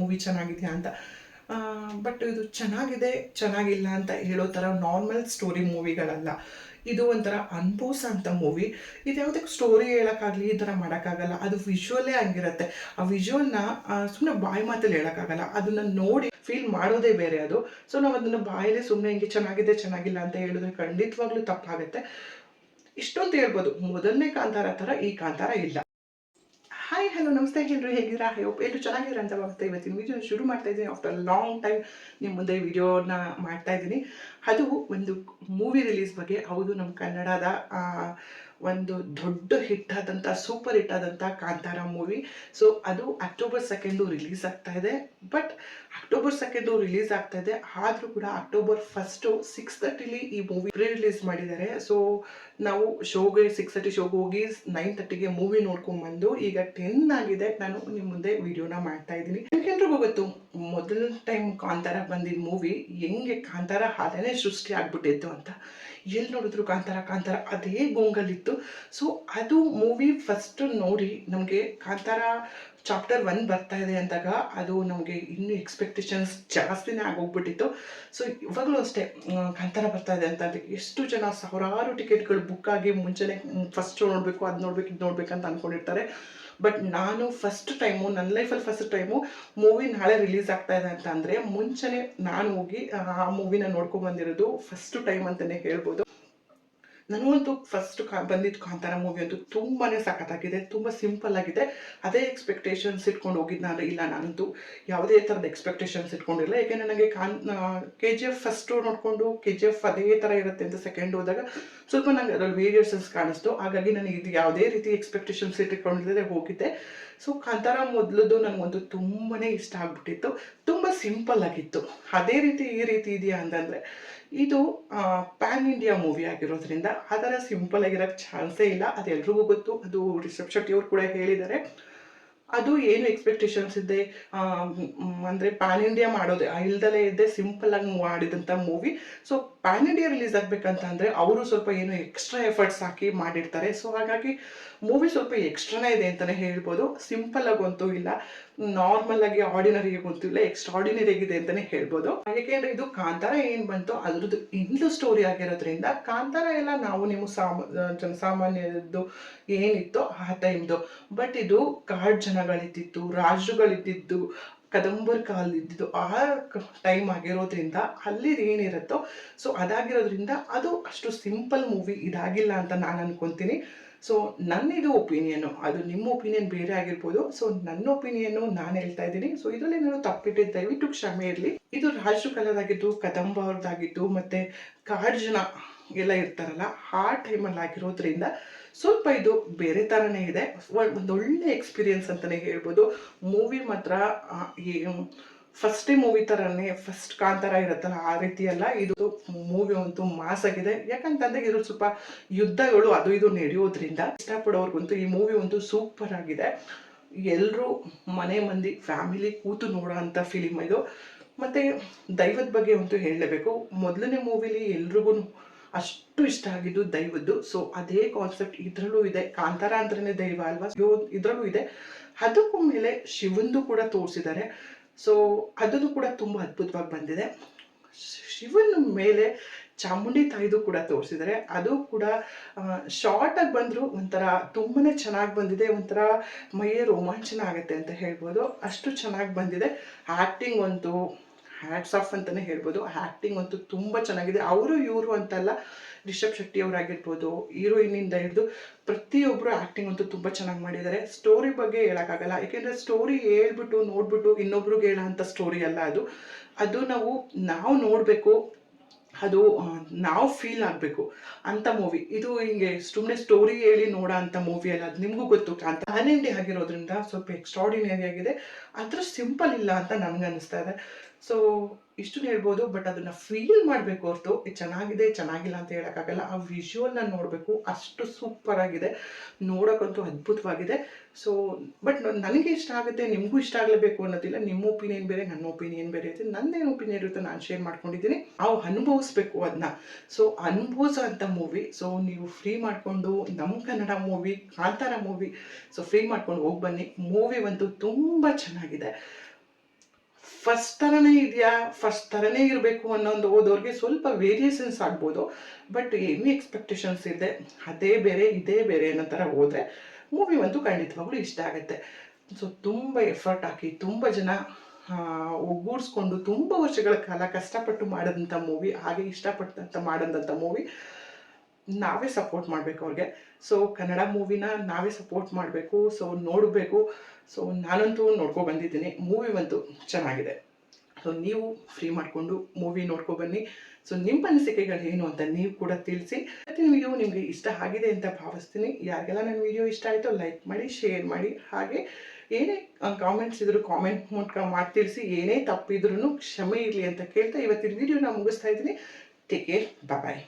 Movie ಚೆನ್ನಾಗಿದೆಯಾ ಅಂತ. But ಇದು ಚೆನ್ನಾಗಿದೆ, ಚೆನ್ನಾಗಿಲ್ಲ ಅಂತ ಹೇಳೋ ಥರ ನಾರ್ಮಲ್ ಸ್ಟೋರಿ ಮೂವಿಗಳಲ್ಲ ಇದು ಒಂಥರ ಅನುಭವಿಸೋ ಅಂಥ ಮೂವಿ ಇದು ಯಾವುದಕ್ಕೆ ಸ್ಟೋರಿ ಹೇಳೋಕ್ಕಾಗಲಿ, ಈ ಥರ ಮಾಡೋಕ್ಕಾಗಲ್ಲ. ಅದು ವಿಜುವಲ್ಲೇ ಹಂಗಿರುತ್ತೆ. ಆ ವಿಜುವಲ್ನ ಸುಮ್ಮನೆ ಬಾಯಿ ಮಾತಲ್ಲಿ ಹೇಳೋಕ್ಕಾಗಲ್ಲ. ಅದನ್ನು ನೋಡಿ ಫೀಲ್ ಮಾಡೋದೇ ಬೇರೆ ಅದು. ಸೊ ನಾವು ಅದನ್ನು ಬಾಯಲ್ಲೇ ಸುಮ್ಮನೆ ಹಿಂಗೆ ಚೆನ್ನಾಗಿದೆ, ಚೆನ್ನಾಗಿಲ್ಲ ಅಂತ ಹೇಳಿದ್ರೆ ಖಂಡಿತವಾಗ್ಲೂ ತಪ್ಪಾಗುತ್ತೆ. ಇಷ್ಟೊಂದು ಹೇಳ್ಬೋದು. ಮೊದಲನೇ ಕಾಂತಾರ ಥರ ಈ ಕಾಂತಾರ ಇಲ್ಲ. ಹಾಯ್ ಹಲೋ ನಮಸ್ತೆ ಎಲ್ಲರೂ ಹೇಗಿದ್ದೀರಾ? ಹೋಪ್ ಎಲ್ಲರೂ ಚೆನ್ನಾಗಿದ್ದೀರಾ ಅಂತ ಭಾವಿಸ್ತಾ ಇವತ್ತಿನ ವಿಡಿಯೋ ಶುರು ಮಾಡ್ತಾ ಇದ್ದೀನಿ. ಆಫ್ಟರ್ ಲಾಂಗ್ ಟೈಮ್ ನಿಮ್ಮ ಮುಂದೆ ವಿಡಿಯೋನ ಮಾಡ್ತಾ ಇದ್ದೀನಿ. ಅದು ಒಂದು ಮೂವಿ ರಿಲೀಸ್ ಬಗ್ಗೆ. ಹೌದು, ನಮ್ಮ ಕನ್ನಡದ ಒಂದು ದೊಡ್ಡ ಹಿಟ್ ಆದಂಥ ಸೂಪರ್ ಹಿಟ್ ಆದಂಥ ಕಾಂತಾರ ಮೂವಿ ಸೊ ಅದು ಅಕ್ಟೋಬರ್ ಸೆಕೆಂಡು ರಿಲೀಸ್ ಆಗ್ತಾ ಇದೆ. ಬಟ್ ಅಕ್ಟೋಬರ್ ಸೆಕೆಂಡು ರಿಲೀಸ್ ಆಗ್ತಾ ಇದೆ. ಆದರೂ ಕೂಡ ಅಕ್ಟೋಬರ್ ಫಸ್ಟು ಸಿಕ್ಸ್ ತರ್ಟಿಲಿ ಈ ಮೂವಿ ಪ್ರೀ ರಿಲೀಸ್ ಮಾಡಿದ್ದಾರೆ. ಸೊ ನಾವು ಶೋಗೆ ಸಿಕ್ಸ್ ತರ್ಟಿ ಶೋಗೆ ಹೋಗಿ ನೈನ್ ತರ್ಟಿಗೆ ಮೂವಿ ನೋಡ್ಕೊಂಡ್ಬಂದು ಈಗ ಟೆನ್ ಆಗಿದೆ. ನಾನು ನಿಮ್ಮ ಮುಂದೆ ವಿಡಿಯೋನ ಮಾಡ್ತಾ ಇದ್ದೀನಿ. ಯಾಕೆಂದ್ರಿಗೂ ಗೊತ್ತು, ಮೊದಲ ಟೈಮ್ ಕಾಂತಾರ ಬಂದಿದ್ದ ಮೂವಿ ಹೆಂಗೆ ಕಾಂತಾರ ಹಾಲೇನೆ ಸೃಷ್ಟಿ ಆಗ್ಬಿಟ್ಟಿತ್ತು ಅಂತ. ಎಲ್ಲಿ ನೋಡಿದ್ರು ಕಾಂತಾರ ಕಾಂತಾರ ಅದೇ ಗೋಂಗಲ್ಲಿತ್ತು ಸೊ ಅದು ಮೂವಿ ಫಸ್ಟ್ ನೋಡಿ ನಮಗೆ ಕಾಂತಾರ ಚಾಪ್ಟರ್ ಒನ್ ಬರ್ತಾ ಇದೆ ಅಂದಾಗ ಅದು ನಮಗೆ ಇನ್ನೂ ಎಕ್ಸ್ಪೆಕ್ಟೇಷನ್ಸ್ ಜಾಸ್ತಿನೇ ಆಗೋಗ್ಬಿಟ್ಟಿತ್ತು. ಸೊ ಇವಾಗಲೂ ಅಷ್ಟೇ ಕಾಂತಾರ ಬರ್ತಾ ಇದೆ ಅಂತ ಎಷ್ಟು ಜನ ಸಾವಿರಾರು ಟಿಕೆಟ್ಗಳು ಬುಕ್ ಆಗಿ ಮುಂಚೆನೆ ಫಸ್ಟ್ ನೋಡಬೇಕು, ಅದು ನೋಡ್ಬೇಕು, ಇದು ನೋಡ್ಬೇಕು ಅಂತ ಅಂದ್ಕೊಂಡಿರ್ತಾರೆ ಬಟ್ ನಾನು ಫಸ್ಟ್ ಟೈಮು ನನ್ನ ಲೈಫಲ್ಲಿ ಫಸ್ಟ್ ಟೈಮು ಮೂವಿ ನಾಳೆ ರಿಲೀಸ್ ಆಗ್ತಾ ಇದೆ ಅಂತ ಅಂದರೆ ನಾನು ಹೋಗಿ, ಆ ಮೂವಿನ ನೋಡ್ಕೊಂಬಂದಿರೋದು ಫಸ್ಟ್ ಟೈಮ್ ಅಂತಲೇ ಹೇಳ್ಬೋದು. ನನಗಂತೂ ಫಸ್ಟ್ ಕಾ ಬಂದಿದ್ದು ಕಾಂತಾರ ಮೂವಿ ಅಂತೂ ತುಂಬಾ ಸಖತ್ತಾಗಿದೆ, ತುಂಬ ಸಿಂಪಲ್ ಆಗಿದೆ. ಅದೇ ಎಕ್ಸ್ಪೆಕ್ಟೇಷನ್ಸ್ ಇಟ್ಕೊಂಡು ಹೋಗಿದ್ದು ನಾನು ಇಲ್ಲ, ನಾನಂತೂ ಯಾವುದೇ ಥರದ ಎಕ್ಸ್ಪೆಕ್ಟೇಷನ್ಸ್ ಇಟ್ಕೊಂಡಿಲ್ಲ. ಏಕೆಂದರೆ ನನಗೆ ಕಾನ್ ಕೆ ಜಿ ಎಫ್ ಫಸ್ಟು ನೋಡಿಕೊಂಡು ಕೆ ಜಿ ಎಫ್ ಅದೇ ಥರ ಇರುತ್ತೆ ಅಂತ ಸೆಕೆಂಡ್ ಹೋದಾಗ ಸ್ವಲ್ಪ ನನಗೆ ಅದರಲ್ಲಿ ವೇರಿಯೇಷನ್ಸ್ ಕಾಣಿಸ್ತು. ಹಾಗಾಗಿ ನನಗೆ ಇದು ಯಾವುದೇ ರೀತಿ ಎಕ್ಸ್ಪೆಕ್ಟೇಷನ್ಸ್ ಇಟ್ಕೊಂಡಿಲ್ಲದೆ ಹೋಗಿದ್ದೆ. ಸೊ ಕಾಂತಾರ ಮೊದಲದು ನನಗೊಂದು ತುಂಬಾ ಇಷ್ಟ ಆಗ್ಬಿಟ್ಟಿತ್ತು. ತುಂಬ ಸಿಂಪಲ್ ಆಗಿತ್ತು. ಅದೇ ರೀತಿ ಈ ರೀತಿ ಇದೆಯಾ ಅಂತಂದರೆ, ಇದು ಪ್ಯಾನ್ ಇಂಡಿಯಾ ಮೂವಿ ಆಗಿರೋದ್ರಿಂದ ಆ ಥರ ಸಿಂಪಲ್ ಆಗಿರೋಕ್ಕೆ ಚಾನ್ಸೇ ಇಲ್ಲ, ಅದು ಎಲ್ರಿಗೂ ಗೊತ್ತು. ಅದು ರಿಷಬ್ ಶೆಟ್ಟಿ ಅವ್ರು ಕೂಡ ಹೇಳಿದ್ದಾರೆ. ಅದು ಏನು ಎಕ್ಸ್ಪೆಕ್ಟೇಷನ್ಸ್ ಇದೆ? ಅಂದರೆ ಪ್ಯಾನ್ ಇಂಡಿಯಾ ಮಾಡೋದೇ ಇಲ್ದಲೇ ಇದ್ದೆ ಸಿಂಪಲ್ ಆಗಿ ಮಾಡಿದಂಥ movie so pan India release ಆಗಬೇಕಂತ ಅಂದರೆ ಅವರು ಸ್ವಲ್ಪ ಏನು ಎಕ್ಸ್ಟ್ರಾ ಎಫರ್ಟ್ಸ್ ಹಾಕಿ ಮಾಡಿರ್ತಾರೆ. ಸೊ ಹಾಗಾಗಿ ಮೂವಿ ಸ್ವಲ್ಪ ಎಕ್ಸ್ಟ್ರಾನೇ ಇದೆ ಅಂತಲೇ ಹೇಳ್ಬೋದು. ಸಿಂಪಲ್ ಆಗಂತೂ ಇಲ್ಲ. ನಾರ್ಮಲ್ ಆಗಿ ಆರ್ಡಿನರಿ ಅಂತೂ ಇಲ್ಲ. ಎಕ್ಸ್ಟ್ರಾರ್ಡಿನರಿ ಆಗಿದೆ ಅಂತಲೇ ಹೇಳ್ಬೋದು. ಯಾಕೆಂದ್ರೆ ಇದು ಕಾಂತಾರ ಏನು ಬಂತು ಅದ್ರದ್ದು ಇಂದು ಸ್ಟೋರಿ ಆಗಿರೋದ್ರಿಂದ ಕಾಂತಾರ ಎಲ್ಲ ನಾವು ನಿಮ್ಮ ಸಾಮ ಜನಸಾಮಾನ್ಯದ್ದು ಏನಿತ್ತೋ ಆ ಟೈಮ್ದು ಬಟ್ ಇದು ಕಾಡ್ ಜನಗಳಿದ್ದಿತ್ತು, ರಾಜರುಗಳಿದ್ದಿದ್ದು ಕದಂಬರ್ ಕಾಲದಿದ್ದು ಆ ಟೈಮ್ ಆಗಿರೋದ್ರಿಂದ ಅಲ್ಲಿ ಏನಿರುತ್ತೋ ಸೊ ಅದಾಗಿರೋದ್ರಿಂದ ಅದು ಅಷ್ಟು ಸಿಂಪಲ್ ಮೂವಿ ಇದಾಗಿಲ್ಲ ಅಂತ ನಾನು ಅನ್ಕೊಂತೀನಿ. ಸೊ ನನ್ನ ಇದು ಒಪಿನಿಯನ್ನು ಅದು ನಿಮ್ಮ ಒಪಿನಿಯನ್ ಬೇರೆ ಆಗಿರ್ಬೋದು. ಸೊ ನನ್ನ ಒಪಿನಿಯನ್ನು ನಾನು ಹೇಳ್ತಾ ಇದ್ದೀನಿ. ಸೊ ಇದರಲ್ಲಿ ನಾನು ತಪ್ಪಿಟ್ಟಿದ್ದು ದಯವಿಟ್ಟು ಕ್ಷಮೆ ಇರಲಿ. ಇದು ರಾಜರು ಕಾಲದಾಗಿದ್ದು ಕದಂಬ ಅವ್ರದ್ದಾಗಿದ್ದು ಮತ್ತು ಕಾಡ್ಜನ ಎಲ್ಲ ಇರ್ತಾರಲ್ಲ, ಆ ಟೈಮಲ್ಲಿ ಆಗಿರೋದ್ರಿಂದ ಸ್ವಲ್ಪ ಇದು ಬೇರೆ ಥರನೇ ಇದೆ. ಒಂದು ಒಳ್ಳೆ ಎಕ್ಸ್ಪೀರಿಯನ್ಸ್ ಅಂತಲೇ ಹೇಳ್ಬೋದು. ಮೂವಿ ಮಾತ್ರ ಫಸ್ಟೇ ಮೂವಿ ಥರನೇ ಫಸ್ಟ್ ಕಾಂತಾರ ಇರುತ್ತಲ್ಲ ಆ ರೀತಿ ಅಲ್ಲ ಇದು ಮೂವಿ ಅಂತೂ ಮಾಸ್ ಆಗಿದೆ. ಯಾಕಂತಂದ್ರೆ ಇದು ಸ್ವಲ್ಪ ಯುದ್ಧಗಳು ಅದು ಇದು ನಡೆಯೋದ್ರಿಂದ ಇಷ್ಟಪಡೋರ್ಗಂತೂ ಈ ಮೂವಿ ಒಂದು ಸೂಪರ್ ಆಗಿದೆ. ಎಲ್ಲರೂ ಮನೆ ಮಂದಿ ಫ್ಯಾಮಿಲಿ ಕೂತು ನೋಡೋ ಅಂಥ ಫಿಲಿಮ್ ಇದು. ಮತ್ತು ದೈವದ ಬಗ್ಗೆ ಅಂತೂ ಹೇಳಲೇಬೇಕು. ಮೊದಲನೇ ಮೂವಿಲಿ ಎಲ್ರಿಗೂ ಅಷ್ಟು ಇಷ್ಟ ಆಗಿದ್ದು ದೈವದ್ದು. ಸೊ ಅದೇ ಕಾನ್ಸೆಪ್ಟ್ ಇದರಲ್ಲೂ ಇದೆ. ಕಾಂತಾರ ಅಂದ್ರೇ ದೈವ ಅಲ್ವಾ? ಇದರಲ್ಲೂ ಇದೆ. ಅದಕ್ಕೂ ಮೇಲೆ ಶಿವಂದು ಕೂಡ ತೋರಿಸಿದ್ದಾರೆ. ಸೊ ಅದನ್ನು ಕೂಡ ತುಂಬ ಅದ್ಭುತವಾಗಿ ಬಂದಿದೆ. ಶಿವನ ಮೇಲೆ ಚಾಮುಂಡಿ ತಾಯಿದು ಕೂಡ ತೋರಿಸಿದ್ದಾರೆ. ಅದು ಕೂಡ ಶಾರ್ಟಾಗಿ ಬಂದರೂ ಒಂಥರ ತುಂಬಾ ಚೆನ್ನಾಗಿ ಬಂದಿದೆ. ಒಂಥರ ಮೈಯ ರೋಮಾಂಚನ ಆಗುತ್ತೆ ಅಂತ ಹೇಳ್ಬೋದು. ಅಷ್ಟು ಚೆನ್ನಾಗಿ ಬಂದಿದೆ. ಆ್ಯಕ್ಟಿಂಗ್ ಅಂತೂ ಹ್ಯಾಟ್ಸ್ ಆಫ್ ಅಂತಲೇ ಹೇಳ್ಬೋದು. ಆ್ಯಕ್ಟಿಂಗ್ ಅಂತೂ ತುಂಬ ಚೆನ್ನಾಗಿದೆ. ಅವರು, ಇವರು ಅಂತಲ್ಲ, ರಿಷಬ್ ಶೆಟ್ಟಿ ಅವರಾಗಿರ್ಬೋದು ಹೀರೋಯಿನಿಂದ ಹಿಡಿದು ಪ್ರತಿಯೊಬ್ಬರು ಆ್ಯಕ್ಟಿಂಗ್ ಅಂತೂ ತುಂಬ ಚೆನ್ನಾಗಿ ಮಾಡಿದ್ದಾರೆ. ಸ್ಟೋರಿ ಬಗ್ಗೆ ಹೇಳೋಕ್ಕಾಗಲ್ಲ. ಏಕೆಂದರೆ ಸ್ಟೋರಿ ಹೇಳ್ಬಿಟ್ಟು, ನೋಡ್ಬಿಟ್ಟು ಇನ್ನೊಬ್ರಿಗೆ ಹೇಳೋ ಅಂಥ ಸ್ಟೋರಿ ಅಲ್ಲ ಅದು. ಅದು ನಾವು ನಾವು ನೋಡಬೇಕು. ಅದು ನಾವು ಫೀಲ್ ಆಗಬೇಕು ಅಂಥ ಮೂವಿ ಇದು ಹಿಂಗೆ ಸುಮ್ಮನೆ ಸ್ಟೋರಿ ಹೇಳಿ ನೋಡೋ ಅಂಥ ಮೂವಿ ಅಲ್ಲ. ಅದು ನಿಮಗೂ ಗೊತ್ತು. ಅಂತ ಹನೆಂಡಿ ಆಗಿರೋದ್ರಿಂದ ಸ್ವಲ್ಪ ಎಕ್ಸ್ಟ್ರಾಡಿನರಿ ಆಗಿದೆ. ಅದರ ಸಿಂಪಲ್ ಇಲ್ಲ ಅಂತ ನನಗೆ ಅನಿಸ್ತಾ ಇದೆ. ಸೊ ಇಷ್ಟು ಹೇಳ್ಬೋದು ಬಟ್ ಅದನ್ನ ಫೀಲ್ ಮಾಡಬೇಕು ಹೊರತು ಚೆನ್ನಾಗಿದೆ, ಚೆನ್ನಾಗಿಲ್ಲ ಅಂತ ಹೇಳೋಕ್ಕಾಗಲ್ಲ. ಆ ವಿಷುವಲ್ನ ನೋಡಬೇಕು, ಅಷ್ಟು ಸೂಪರ್ ಆಗಿದೆ. ನೋಡೋಕ್ಕಂತೂ ಅದ್ಭುತವಾಗಿದೆ. ಸೊ ಬಟ್ ನನಗೆ ಇಷ್ಟ ಆಗುತ್ತೆ, ನಿಮಗೂ ಇಷ್ಟ ಆಗಲೇಬೇಕು ಅನ್ನೋದಿಲ್ಲ. ನಿಮ್ಮ ಒಪಿನಿಯನ್ ಬೇರೆ, ನನ್ನ ಒಪಿನಿಯನ್ ಬೇರೆ ಇರುತ್ತೆ. ನಂದೇನು ಒಪಿನಿಯನ್ ಇರುತ್ತೆ ನಾನು ಶೇರ್ ಮಾಡ್ಕೊಂಡಿದ್ದೀನಿ. ಅವು ಅನುಭವಿಸ್ಬೇಕು ಅದನ್ನ ಸೊ ಅನುಭವಿಸೋ ಅಂಥ ಮೂವಿ ಸೊ ನೀವು ಫ್ರೀ ಮಾಡಿಕೊಂಡು ನಮ್ಮ Kannada movie Kantara movie so free ಮಾಡ್ಕೊಂಡು ಹೋಗಿ ಬನ್ನಿ. ಮೂವಿ ಒಂದು ತುಂಬ ಚೆನ್ನಾಗಿದೆ. ಫಸ್ಟ್ ಥರನೇ ಇದೆಯಾ? ಫಸ್ಟ್ ಥರನೇ ಇರಬೇಕು ಅನ್ನೋ ಒಂದು ಓದೋರಿಗೆ ಸ್ವಲ್ಪ ವೇರಿಯೇಷನ್ಸ್ ಆಗ್ಬೋದು. ಬಟ್ ಏನು ಎಕ್ಸ್ಪೆಕ್ಟೇಷನ್ಸ್ ಇದೆ, ಅದೇ ಬೇರೆ, ಇದೇ ಬೇರೆ ಅನ್ನೋ ಥರ ಹೋದರೆ ಮೂವಿ ಅಂತೂ ಖಂಡಿತವಾಗ್ಲೂ ಇಷ್ಟ ಆಗುತ್ತೆ. ಸೊ ತುಂಬ ಎಫರ್ಟ್ ಹಾಕಿ, ತುಂಬ ಜನ ಒಗ್ಗೂಡಿಸ್ಕೊಂಡು ತುಂಬ ವರ್ಷಗಳ ಕಾಲ ಕಷ್ಟಪಟ್ಟು ಮಾಡಿದಂಥ ಮೂವಿ ಹಾಗೆ ಇಷ್ಟಪಟ್ಟಂಥ ಮಾಡಿದಂಥ ಮೂವಿ ನಾವೇ ಸಪೋರ್ಟ್ ಮಾಡಬೇಕು ಅವ್ರಿಗೆ. ಸೊ ಕನ್ನಡ ಮೂವಿನ ನಾವೇ ಸಪೋರ್ಟ್ ಮಾಡಬೇಕು ಸೊ ನೋಡಬೇಕು. ಸೊ ನಾನಂತೂ ನೋಡ್ಕೊ ಬಂದಿದ್ದೀನಿ. ಮೂವಿ ಅಂತೂ ಚೆನ್ನಾಗಿದೆ. ಸೊ ನೀವು ಫ್ರೀ ಮಾಡಿಕೊಂಡು ಮೂವಿ ನೋಡ್ಕೊ ಬನ್ನಿ. ಸೊ ನಿಮ್ಮ ಅನಿಸಿಕೆಗಳು ಏನು ಅಂತ ನೀವು ಕೂಡ ತಿಳಿಸಿ. ಇವತ್ತಿನ ವಿಡಿಯೋ ನಿಮಗೆ ಇಷ್ಟ ಆಗಿದೆ ಅಂತ ಭಾವಿಸ್ತೀನಿ. ಯಾರಿಗೆಲ್ಲ ನನ್ನ ವಿಡಿಯೋ ಇಷ್ಟ ಆಯಿತು ಲೈಕ್ ಮಾಡಿ ಶೇರ್ ಮಾಡಿ. ಹಾಗೆ ಏನೇ ಕಾಮೆಂಟ್ಸ್ ಇದ್ರು ಕಾಮೆಂಟ್ ಮೂಲಕ ಮಾಡಿ ತಿಳಿಸಿ. ಏನೇ ತಪ್ಪಿದ್ರೂ ಕ್ಷಮೆ ಇರಲಿ ಅಂತ ಕೇಳ್ತಾ ಇವತ್ತಿನ ವಿಡಿಯೋನ ಮುಗಿಸ್ತಾ ಇದ್ದೀನಿ. Take care bye